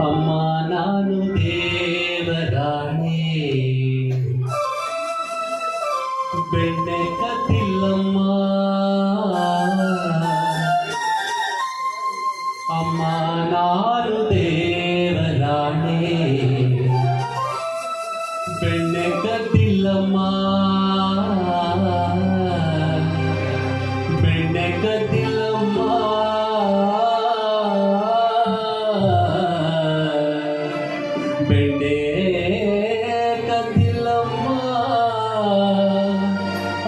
ಅಮ್ಮ ನಾನು ದೇವರಾಣಿ ಬೆಣ್ಣೆ ಕತ್ತಿಲ್ಲಮ್ಮ ಅಮ್ಮ ನಾನು ದೇವರಾಣಿ ಬೆಣ್ಣೆ ಕತ್ತಿಲ್ಲಮ್ಮ ಬೆಣ್ಣೆ ಕತ್ತಿ ಬೆಳೆ ಕದಿಲಮ್ಮ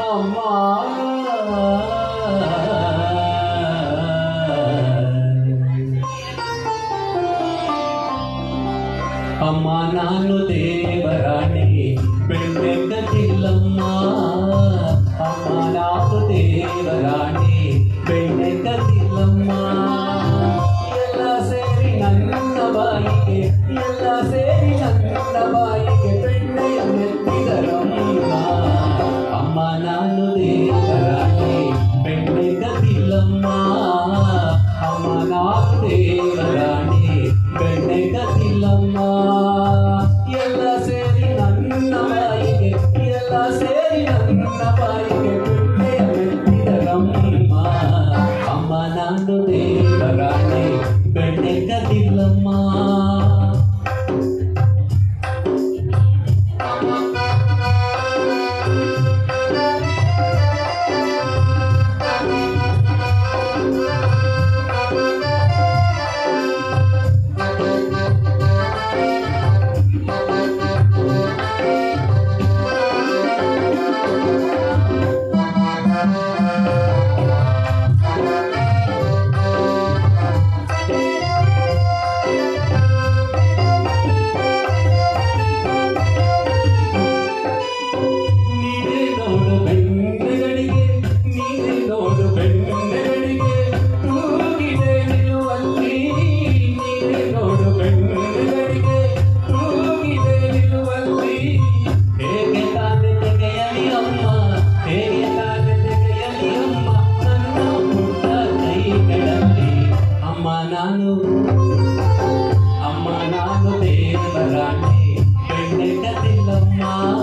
ಅಮ್ಮ ಅಮ್ಮ ನಾನು நாட்டே ರಾಣಿ ಬೆಣ್ಣೆಗತಿಲ್ಲಮ್ಮ ಎಲ್ಲ ಸೇರಿ ನನ್ನ ಬಾಯಿಗೆ ಎಲ್ಲ ಸೇರಿ ನನ್ನ ಬಾಯಿಗೆ ಬಿಟ್ಟೆ ಮೆಟ್ಟಿದರಮ್ಮ ಅಮ್ಮ ನಾನು ದೇವರಾಣಿ ಬೆಣ್ಣೆಗತಿಲ್ಲಮ್ಮ Música Wow.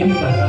You.